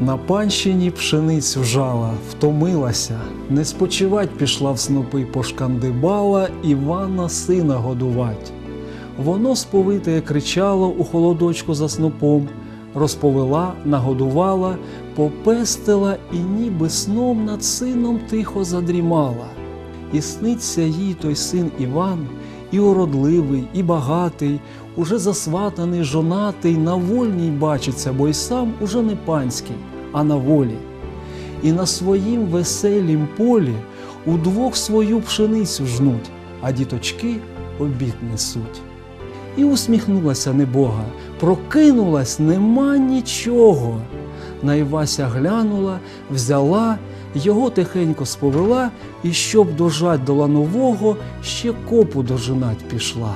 На панщині пшеницю жала, втомилася, не спочивать пішла в снопи пошкандибала Івана сина годувать. Воно сповите кричало у холодочку за снопом, розповела, нагодувала, попестила і ніби сном над сином тихо задрімала. І сниться їй той син Іван, і уродливий, і багатий, уже засватаний, жонатий, на вольній бачиться, бо й сам уже не панський, а на волі. І на своїм веселім полі удвох свою пшеницю жнуть, а діточки обід несуть. І усміхнулася небога, прокинулась нема нічого. На Івася глянула, взяла, його тихенько сповела, і щоб дожать до ланового, ще копу дожинать пішла.